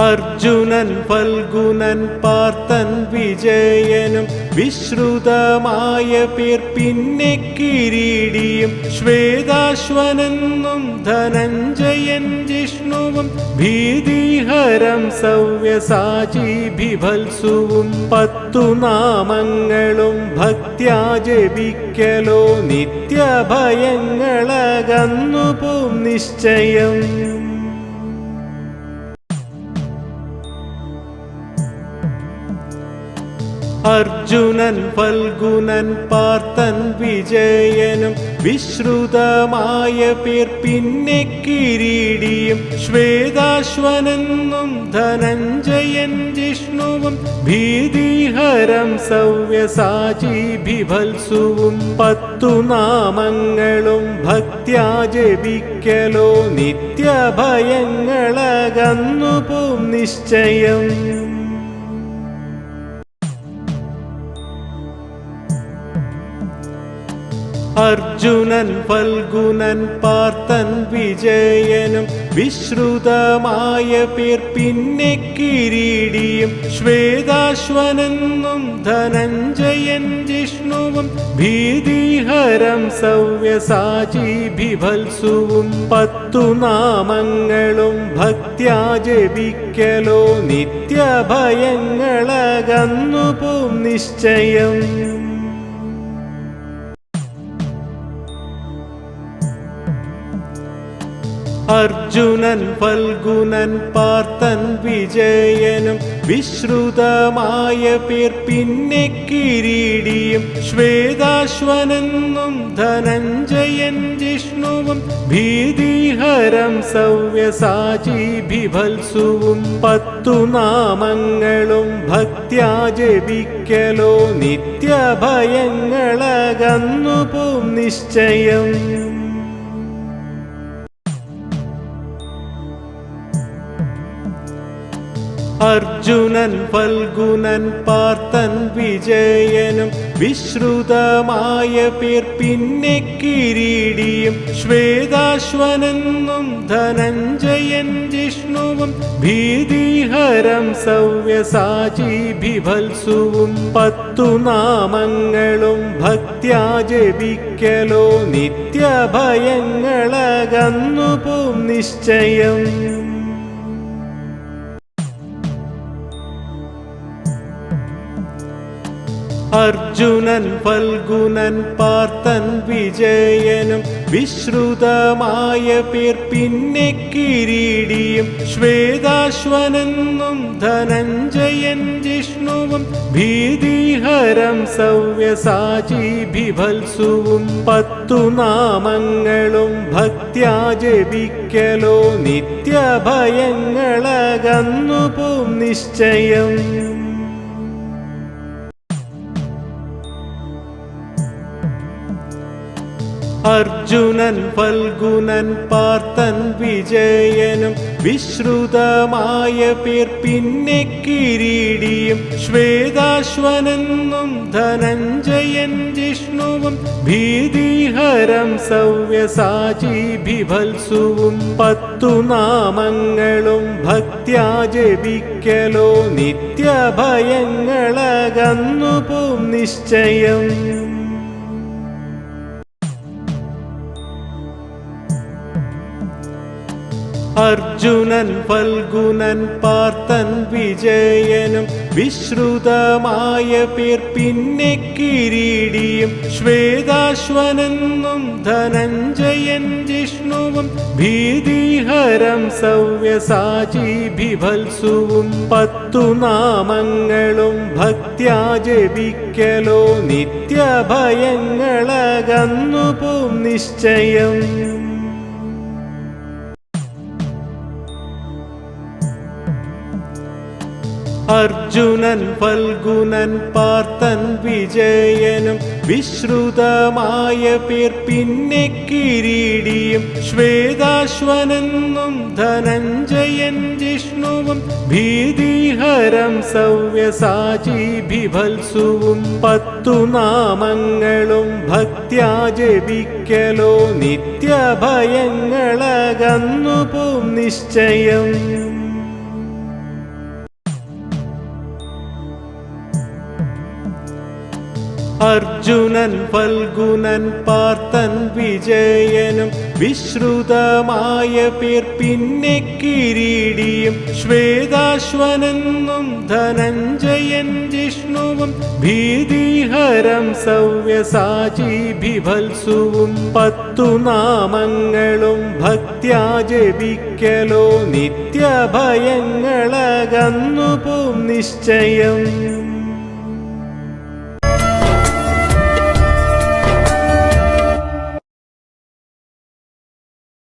അർജുനൻ ഫൽഗുനൻ പാർത്തൻ വിജയനും വിശ്രുതമായ പേർ പിന്നെ കിരീടിയും ശ്വേതാശ്വനെന്നും ധനഞ്ജയൻ ജിഷ്ണുവും ഭീതിഹരം സവ്യസാചി ബിഭത്സുവും പത്തു നാമങ്ങളും ഭക്ത്യാ ജപിക്കലോ നിത്യഭയങ്ങളകന്നു നിശ്ചയം. അർജുനൻ ഫൽഗുനൻ പാർത്തൻ വിജയനും വിശ്രുതമായ പേർ പിന്നെ കിരീടിയും ശ്വേതാശ്വനെന്നും ധനഞ്ജയൻ ജിഷ്ണുവും ഭീതിഹരം സൗവ്യസാചി ബിഭത്സുവും പത്തു നാമങ്ങളും ഭക്ത്യാ ജപിക്കലോ നിത്യഭയങ്ങളകന്നു പോം നിശ്ചയം. അർജുനൻ ഫൽഗുനൻ പാർത്തൻ വിജയനും വിശ്രുതമായ പേർ പിന്നെ കിരീടിയും ശ്വേതാശ്വനെന്നും ധനഞ്ജയൻ ജിഷ്ണുവും ഭീതിഹരം സൗവ്യസാചി ബിഭത്സുവും പത്തു നാമങ്ങളും ഭക്ത്യാ ജപിക്കലോ നിത്യഭയങ്ങളകന്നു പോം നിശ്ചയം. അർജുനൻ ഫൽഗുനൻ പാർത്തൻ വിജയനും വിശ്രുതമായ പേർ പിന്നെ കിരീടിയും ശ്വേതാശ്വനെന്നും ധനഞ്ജയൻ ജിഷ്ണുവും ഭീതിഹരം സവ്യസാചി ബിഭത്സുവും പത്തു നാമങ്ങളും ഭക്ത്യാ ജപിക്കലോ നിത്യഭയങ്ങളകന്നു നിശ്ചയം. അർജുനൻ ഫൽഗുനൻ പാർത്തൻ വിജയനും വിശ്രുതമായ പേർ പിന്നെ കിരീടിയും ശ്വേതാശ്വനെന്നും ധനഞ്ജയൻ ജിഷ്ണുവും ഭീതിഹരം സവ്യസാചി ബിഭത്സുവും പത്തു നാമങ്ങളും ഭക്ത്യാ ജപിക്കലോ നിത്യഭയങ്ങളകന്നു പോം നിശ്ചയം. അർജുനൻ ഫൽഗുനൻ പാർത്തൻ വിജയനും വിശ്രുതമായ പേർ പിന്നെ കിരീടിയും ശ്വേതാശ്വനെന്നും ധനഞ്ജയൻ ജിഷ്ണുവും ഭീതിഹരം സൗവ്യസാചി ബിഭത്സുവും പത്തു നാമങ്ങളും ഭക്ത്യാ ജപിക്കലോ നിത്യഭയങ്ങളകന്നു പോം നിശ്ചയം. അർജുനൻ ഫൽഗുനൻ പാർത്തൻ വിജയനും വിശ്രുതമായ പേർ പിന്നെ കിരീടിയും ശ്വേതാശ്വനെന്നും ധനഞ്ജയൻ ജിഷ്ണുവും ഭീതിഹരം സൗവ്യസാചി ബിഭത്സുവും പത്തു നാമങ്ങളും ഭക്ത്യാ ജപിക്കലോ നിത്യഭയങ്ങളകന്നു പോം നിശ്ചയം. അർജുനൻ ഫൽഗുനൻ പാർത്തൻ വിജയനും വിശ്രുതമായ പേർ പിന്നെ കിരീടിയും ശ്വേതാശ്വനെന്നും ധനഞ്ജയൻ ജിഷ്ണുവും ഭീതിഹരം സൗവ്യസാചി ബിഭത്സുവും പത്തു നാമങ്ങളും ഭക്ത്യാ ജപിക്കലോ നിത്യഭയങ്ങളകന്നു നിശ്ചയം. അർജുനൻ ഫൽഗുനൻ പാർത്തൻ വിജയനും വിശ്രുതമായ പേർ പിന്നെ കിരീടിയും ശ്വേതാശ്വനെന്നും ധനഞ്ജയൻ ജിഷ്ണുവും ഭീതിഹരം സവ്യസാചി ബിഭത്സുവും പത്തു നാമങ്ങളും ഭക്ത്യാ ജപിക്കലോ നിത്യഭയങ്ങളകന്നു നിശ്ചയം. അർജുനൻ ഫൽഗുനൻ പാർത്തൻ വിജയനും വിശ്രുതമായ പേർ പിന്നെ കിരീടിയും ശ്വേതാശ്വനെന്നും ധനഞ്ജയൻ ജിഷ്ണുവും ഭീതിഹരം സവ്യസാചി ബിഭത്സുവും പത്തു നാമങ്ങളും ഭക്ത്യാ ജപിക്കലോ നിത്യഭയങ്ങളകന്നു പോം നിശ്ചയം.